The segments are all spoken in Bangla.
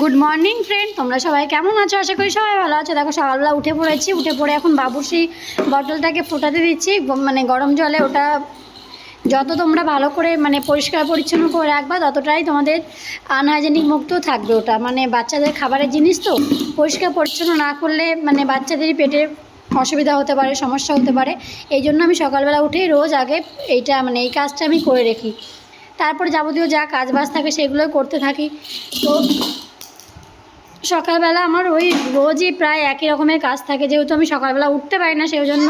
গুড মর্নিং ফ্রেন্ড তোমরা সবাই কেমন আছো? আশা করি সবাই ভালো আছো। দেখো, সকালবেলা উঠে পড়েছি। উঠে পড়ে এখন বাবুর সেই বটলটাকে ফোটাতে দিচ্ছি। মানে গরম জলে ওটা যত তোমরা ভালো করে মানে পরিষ্কার পরিচ্ছন্ন করে রাখবা, ততটাই তোমাদের আনহাইজেনিক মুক্ত থাকবে ওটা। মানে বাচ্চাদের খাবারের জিনিস তো, পরিষ্কার পরিচ্ছন্ন না করলে মানে বাচ্চাদেরই পেটে অসুবিধা হতে পারে, সমস্যা হতে পারে। এই জন্য আমি সকালবেলা উঠেই রোজ আগে এইটা মানে এই কাজটা আমি করে রেখি। তারপর যাবতীয় যা কাজ বাজ থাকে সেগুলোই করতে থাকি। তো সকালবেলা আমার ওই রোজই প্রায় একই রকমের কাজ থাকে, যেহেতু আমি সকালবেলা উঠতে পারি না সেই জন্য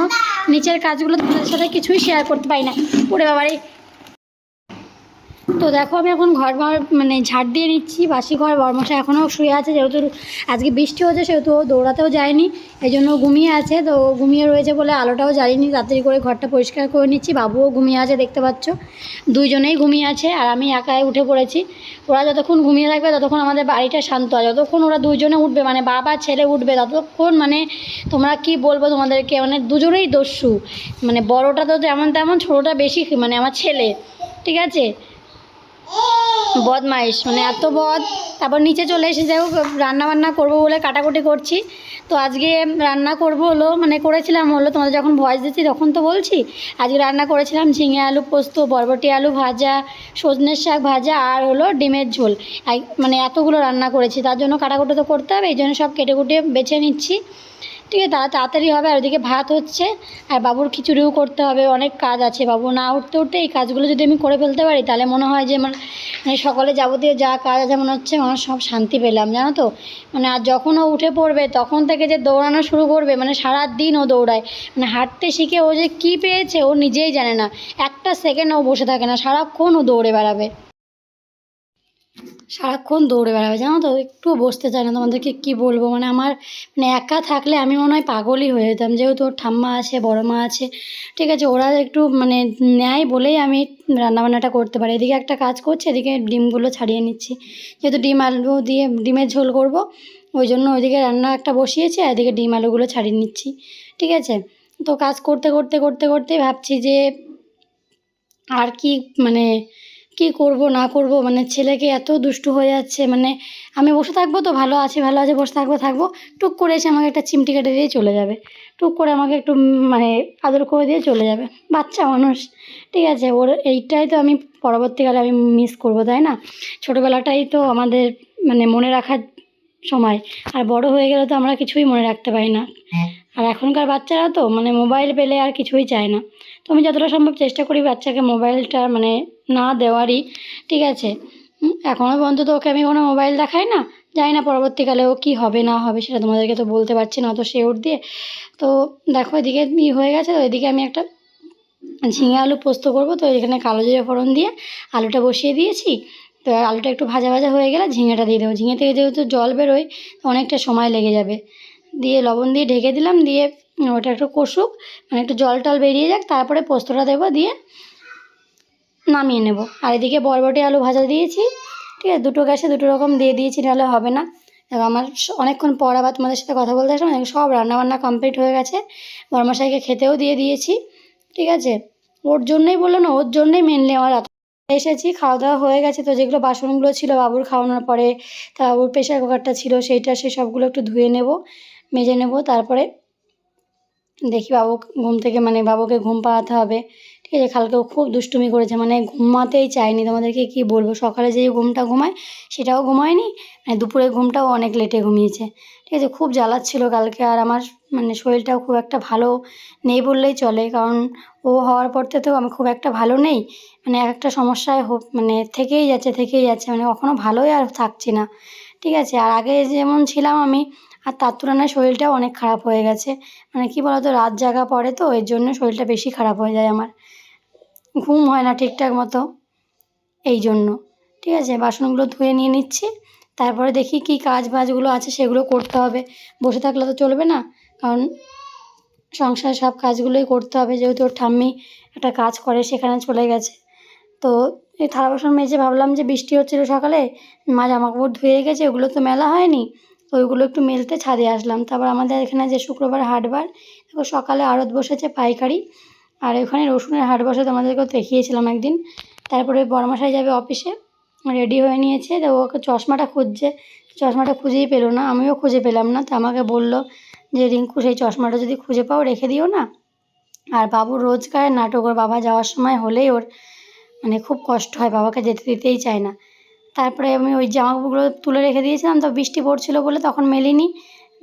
নিচের কাজগুলো তোমাদের সাথে কিছুই শেয়ার করতে পারি না। ওরে বাবারে তো দেখো আমি এখন ঘর ঘর মানে ঝাড় দিয়ে নিচ্ছি। বাসি ঘর বর্মশা এখনও শুয়ে আছে, যেহেতু আজকে বৃষ্টি হচ্ছে সেহেতু ও দৌড়াতেও যায়নি। এই জন্য ঘুমিয়ে আছে, তো ঘুমিয়ে রয়েছে বলে আলোটাও জ্বালিনি। তাড়াতাড়ি করে ঘরটা পরিষ্কার করে নিচ্ছি। বাবুও ঘুমিয়ে আছে, দেখতে পাচ্ছ। দুইজনেই ঘুমিয়ে আছে, আর আমি একাই উঠে পড়েছি। ওরা যতক্ষণ ঘুমিয়ে থাকবে, ততক্ষণ আমাদের বাড়িটা শান্ত হয়। যতক্ষণ ওরা দুজনে উঠবে মানে বাবা, ছেলে উঠবে, ততক্ষণ মানে তোমরা কি বলব তোমাদেরকে? মানে দুজনেই দস্যু। মানে বড়টা তো যেমন তেমন, ছোটোটা বেশি মানে আমার ছেলে। ঠিক আছে? বদমাইশ মানে এত বদ। তারপর নিচে চলে এসে যাই হোক রান্না বান্না করব বলে কাটাকুটি করছি। তো আজকে রান্না করব হলো মানে করেছিলাম হলো, তোমাদের যখন ভয়েস দিচ্ছি তখন তো বলছি। আজকে রান্না করেছিলাম ঝিঙে আলু পোস্ত, বরবটি আলু ভাজা, সজনের শাক ভাজা আর হলো ডিমের ঝোল। মানে এতগুলো রান্না করেছি, তার জন্য কাটাকুটি তো করতে হবে, এই জন্য সব কেটে কুটে বেছে নিচ্ছি। ঠিক আছে তাড়া- তাড়াতাড়ি হবে, আর ওদিকে ভাত হচ্ছে, আর বাবুর খিচুড়িও করতে হবে, অনেক কাজ আছে, বাবু না উঠতে উঠতে এই কাজগুলো যদি আমি করে ফেলতে পারি, তাহলে মনে হয় যে মানে সকালে যাবতীয় যা কাজ আছে, মনে হচ্ছে আমার সব শান্তি পেলাম, জানো তো? মানে আর যখন ও উঠে পড়বে, তখন থেকে যে দৌড়ানো শুরু করবে মানে সারা দিন ও দৌড়ায় মানে হাঁটতে শিখে ও যে কী পেয়েছে, ও নিজেই জানে না, একটা সেকেন্ড ও বসে থাকে না, সারাক্ষণ ও দৌড়ে বেড়াবে। সারাক্ষণ দৌড়ে বেড়াবে, জানো তো? একটু বসতে চায় না তোমাদেরকে কী বলব? মানে আমার মানে একা থাকলে আমি মনে হয় পাগলই হয়ে যেতাম। যেহেতু ওর ঠাম্মা আছে, বড় মা আছে, ঠিক আছে, ওরা একটু মানে নেয় বলেই আমি রান্নাবান্নাটা করতে পারি। এদিকে একটা কাজ করছি, এদিকে ডিমগুলো ছাড়িয়ে নিচ্ছি। যেহেতু ডিম আলু দিয়ে ডিমের ঝোল করব, ওই জন্য ওইদিকে রান্না একটা বসিয়েছি এদিকে ডিম আলুগুলো ছাড়িয়ে নিচ্ছি, ঠিক আছে? তো কাজ করতে করতে করতে করতে ভাবছি যে, আর কি মানে কি করব না করব? মানে ছেলেকে এত দুষ্টু হয়ে যাচ্ছে মানে আমি বসে থাকব তো ভালো আছে ভালো আছে বসে থাকব থাকব। টুক করে এসে আমাকে একটা চিমটি কেটে দিয়ে চলে যাবে। টুক করে আমাকে একটু মানে আদর করে দিয়ে চলে যাবে। বাচ্চা মানুষ ঠিক আছে? ওর এইটাই তো আমি পরবর্তীকালে আমি মিস করব তাই না? ছোটোবেলাটাই তো আমাদের মানে মনে রাখার সময়। আর বড় হয়ে গেলে তো আমরা কিছুই মনে রাখতে পারি না। আর এখনকার বাচ্চারা তো মানে মোবাইল পেলে আর কিছুই চায় না। তো আমি যতটা সম্ভব চেষ্টা করি বাচ্চাকে মোবাইলটা মানে না দেওয়ারই, ঠিক আছে? এখনও পর্যন্ত তো ওকে আমি কোনো মোবাইল দেখাই না। জানি না পরবর্তীকালে ও কী হবে, না হবে, সেটা তোমাদেরকে তো বলতে পারছি না, অত শিওর দিয়ে। তো দেখো, এদিকে ই হয়ে গেছে, তো এদিকে আমি একটা ঝিঙে আলু পোস্ত করব, তো এখানে কালো জিরে ফোড়ন দিয়ে আলুটা বসিয়ে দিয়েছি। তো আলুটা একটু ভাজা ভাজা হয়ে গেলে ঝিঙেটা দিয়ে দেবো। ঝিঙে থেকে যেহেতু জল বেরোয় অনেকটা সময় লেগে যাবে। দিয়ে লবণ দিয়ে ঢেকে দিলাম, দিয়ে ওটা একটু কষুক মানে একটু জল টল বেরিয়ে যাক, তারপরে পোস্তটা দেবো, দিয়ে নামিয়ে নেব। আর এদিকে বরবটি আলু ভাজা দিয়েছি, ঠিক আছে? দুটো গ্যাসে দুটো রকম দিয়ে দিয়েছি, নাহলে হবে না। এবার আমার অনেকক্ষণ পর আবার তোমাদের সাথে কথা বলতে আসলাম। সব রান্নাবান্না কমপ্লিট হয়ে গেছে। বরমশাইকে খেতেও দিয়ে দিয়েছি, ঠিক আছে? ওর জন্যই বলল না, ওর জন্যই মেনলি আমার রাত এসেছি খাওয়া দাওয়া হয়ে গেছে তো, যেগুলো বাসনগুলো ছিল বাবুর খাওয়ানোর পরে, তা বাবুর প্রেশার কুকারটা ছিল, সেইটা, সে সবগুলো একটু ধুয়ে নেব, মেজে নেব, তারপরে দেখি বাবু ঘুম থেকে মানে বাবুকে ঘুম পাড়াতে হবে। ঠিক আছে, কালকেও খুব দুষ্টুমি করেছে মানে ঘুমাতেই চায়নি তোমাদেরকে কি বলব, সকালে যেই ঘুমটা ঘুমায় সেটাও ঘুমায়নি মানে দুপুরে ঘুমটাও অনেক লেটে ঘুমিয়েছে, ঠিক আছে, খুব জ্বালাচ্ছিল কালকে আর আমার মানে শরীরটাও খুব একটা ভালো নেই বললেই চলে, কারণ ও হওয়ার পর থেকে তো আমি খুব একটা ভালো নেই মানে এক একটা সমস্যায় মানে থেকেই যাচ্ছে থেকেই যাচ্ছে মানে কখনো ভালোই আর থাকছি না, ঠিক আছে, আর আগে যেমন ছিলাম আমি, আর তার তুলনায় শরীরটাও অনেক খারাপ হয়ে গেছে মানে কি বলতো, রাত জাগা পড়ে তো, এর জন্য শরীরটা বেশি খারাপ হয়ে যায় আমার ঘুম হয় না ঠিকঠাক মতো। এই জন্য। ঠিক আছে, বাসনগুলো ধুয়ে নিয়ে নিচ্ছি। তারপরে দেখি কী কাজ বাজগুলো আছে, সেগুলো করতে হবে। বসে থাকলে তো চলবে না, কারণ সংসারের সব কাজগুলোই করতে হবে। যেহেতু ওর ঠাম্মি একটা কাজ করে, সেখানে চলে গেছে। তো এই থালা বাসন মেজে ভাবলাম যে বৃষ্টি হচ্ছিল সকালে, মা জামা কাপড় ধুয়ে রেখেছে, ওগুলো তো মেলা হয়নি। তো ওইগুলো একটু মেলতে ছাদে আসলাম। তারপর আমাদের এখানে যে শুক্রবার হাটবার, দেখো সকালে আড়ত বসেছে পাইকারি। আর ওখানে রসুনের হাট বসে তোমাদেরকেও দেখিয়েছিলাম একদিন। তারপরে বড়মশাই যাবে অফিসে, রেডি হয়ে নিয়েছে। তো ওকে চশমাটা খুঁজছে, চশমাটা খুঁজেই পেল না, আমিও খুঁজে পেলাম না। তো আমাকে বলল যে, রিঙ্কু, সেই চশমাটা যদি খুঁজে পাও, রেখে দিও না। আর বাবু রোজকার নাটক, ওর বাবা যাওয়ার সময় হলেই ওর মানে খুব কষ্ট হয়, বাবাকে যেতে দিতেই চায় না। তারপরে আমি ওই জামাকাপড়গুলো তুলে রেখে দিয়েছিলাম, তো বৃষ্টি পড়ছিলো বলে তখন মেলিনি।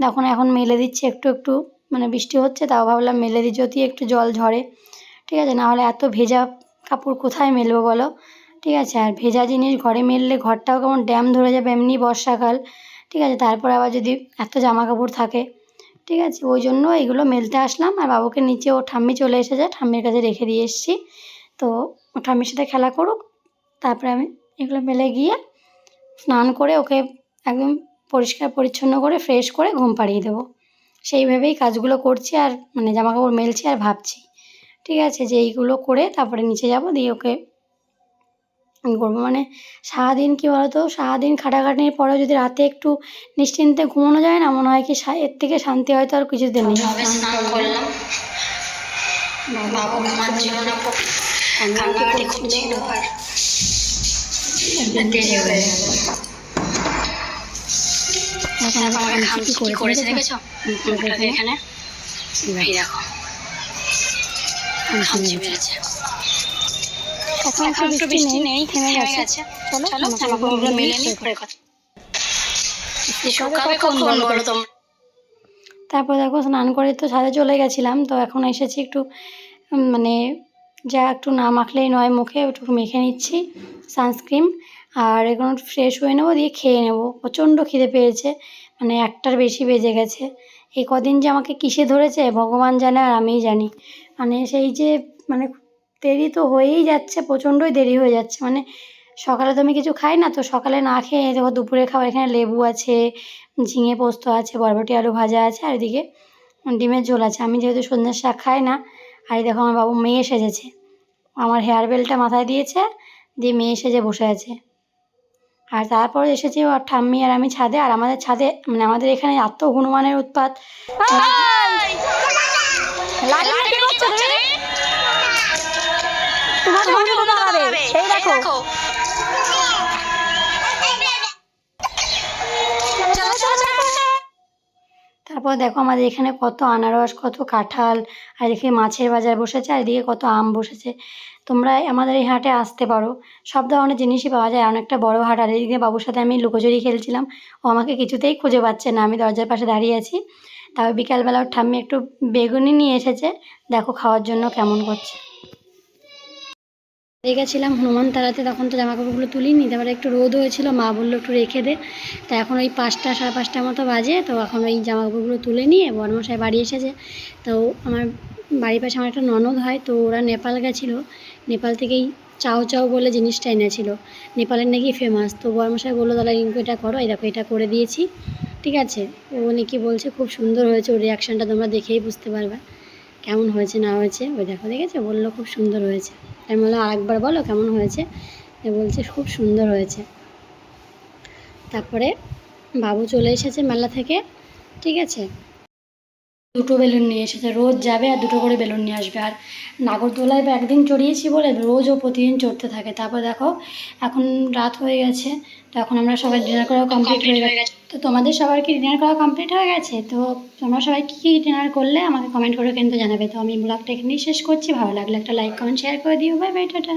তখন এখন মেলে দিচ্ছি একটু একটু। মানে বৃষ্টি হচ্ছে, তাও ভাবলাম মেলে দিই যদি একটু জল ঝরে। ঠিক আছে নাহলে এত ভেজা কাপড় কোথায় মেলবো বলো? ঠিক আছে, আর ভেজা জিনিস ঘরে মেললে ঘরটাও কেমন ড্যাম ধরে যাবে এমনি বর্ষাকাল। ঠিক আছে, তারপর আবার যদি এত জামা কাপড় থাকে। ঠিক আছে, ওই জন্য এগুলো মেলতে আসলাম, আর বাবুকে নিচে ও ঠাম্মি চলে এসেছে, ঠাম্মির কাছে রেখে দিয়ে এসেছি। তো ও ঠাম্মির সাথে খেলা করুক, তারপরে আমি এগুলো মেলে গিয়ে স্নান করে ওকে একদম পরিষ্কার পরিচ্ছন্ন করে ফ্রেশ করে ঘুম পাড়িয়ে দেবো। সেইভাবেই কাজগুলো করছি আর মানে জামা কাপড় মেলছি আর ভাবছি। ঠিক আছে, যে এইগুলো করে তারপরে নিচে যাব, দিয়ে ওকে করব। মানে সারাদিন কী বলতো, সারাদিন খাটাখাটনির পরেও যদি রাতে একটু নিশ্চিন্তে ঘুমানো যায় না, মনে হয় কি এর থেকে শান্তি হয়তো আর কিছুদিন নেই। এখন আমার আমি কি কি করেছে? দেখেছ? দেখেছ মুখটাকে এখানে এই দেখো। খামচি মেরেছে এখন এখন একটু বৃষ্টি নেই থেমে গেছে। চলো চলো জামা জামা কাপড়গুলো মেলে নিই পরে কথা। শুকাবে কখন বলো তোমরা? তারপর দেখো স্নান করে তো ছাদে চলে গেছিলাম তো এখন এসেছি একটু মানে যা একটু না মাখলেই নয় মুখে একটু মেখে নিচ্ছি সানস্ক্রিন। আর এখন ফ্রেশ হয়ে নেব, দিয়ে খেয়ে নেব। প্রচণ্ড খিদে পেয়েছে মানে একটার বেশি বেজে গেছে। এই কদিন যে আমাকে কিসে ধরেছে, ভগবান জানে আর আমিই জানি। মানে সেই যে মানে দেরি তো হয়েই যাচ্ছে, প্রচণ্ডই দেরি হয়ে যাচ্ছে। মানে সকালে তো আমি কিছু খাই না, তো সকালে না খেয়ে দেখো দুপুরে খাবার এখানে লেবু আছে, ঝিঙে পোস্ত আছে, বরবটি, আলু ভাজা আছে, আর এদিকে ডিমের ঝোল আছে। আমি যেহেতু সন্ধ্যের শাক খাই না, আর দেখো আমার বাবু মেয়ে সেজেছে। আমার হেয়ার বেলটা মাথায় দিয়েছে, দিয়ে মেয়ে সেজে বসে আছে। আর তারপর এসেছি ওর ঠাম্মি আর আমি ছাদে আর আমাদের ছাদে মানে আমাদের এখানে এত হনুমানের উৎপাত। এই! দেখো। তারপর দেখো আমাদের এখানে কত আনারস, কত কাঁঠাল, আর এদিকে মাছের বাজার বসেছে, আর এদিকে কত আম বসেছে। তোমরা আমাদের এই হাটে আসতে পারো। সব ধরনের জিনিসই পাওয়া যায়। অনেকটা বড় হাট, আর এদিকে বাবুর সাথে আমি লুকোচুরি খেলছিলাম। ও আমাকে কিছুতেই খুঁজে পাচ্ছে না। আমি দরজার পাশে দাঁড়িয়ে আছি। তারপর বিকালবেলা ওর ঠাম্মি একটু বেগুনি নিয়ে এসেছে। দেখো খাওয়ার জন্য কেমন করছে। গেছিলাম হনুমান তাড়াতে তখন তো জামা কাপড়গুলো তুলিনি, তারপরে একটু রোদ হয়েছিল, মা বলল একটু রেখে দে। তা এখন ওই পাঁচটা, সাড়ে পাঁচটার মতো বাজে, তো এখন ওই জামা কাপড়গুলো তুলে নিয়ে বড়মশাই বাড়ি এসেছে। তো আমার বাড়ির পাশে আমার একটা ননদ হয়, তো ওরা নেপাল গেছিল। নেপাল থেকেই চাও চাও বলে জিনিসটা এনেছিল। নেপালের নাকি ফেমাস তো বড়মশাই বলল তাহলে রিঙ্কু এটা করো, এই দেখো এটা করে দিয়েছি। ঠিক আছে, ও নাকি বলছে, খুব সুন্দর হয়েছে। ওর রিয়াকশানটা তোমরা দেখেই বুঝতে পারবে, কেমন হয়েছে না হয়েছে। ওই দেখো, দেখেছ? বলল, খুব সুন্দর হয়েছে। আমি বললাম আরেকবার বলো কেমন হয়েছে? এ বলছে খুব সুন্দর হয়েছে। তারপরে বাবু চলে এসেছে মেলা থেকে, ঠিক আছে? দুটো বেলুন নিয়ে এসেছে, রোজ যাবে আর দুটো করে বেলুন নিয়ে আসবে। আর নাগরদোলায় একদিন চড়িয়েছি বলে রোজও প্রতিদিন চড়তে থাকে। তারপর দেখো, এখন রাত হয়ে গেছে, তো এখন আমরা সবাই ডিনার করা কমপ্লিট হয়ে গেছে। তো তোমাদের সবার কি ডিনার করা কমপ্লিট হয়ে গেছে? তো তোমরা সবাই কী কী ডিনার করলে আমাকে কমেন্ট করে কিন্তু জানাবে। তো আমি ব্লগটা এখানেই শেষ করছি। ভালো লাগলে একটা লাইক কমেন্ট শেয়ার করে দিও। Bye bye tata.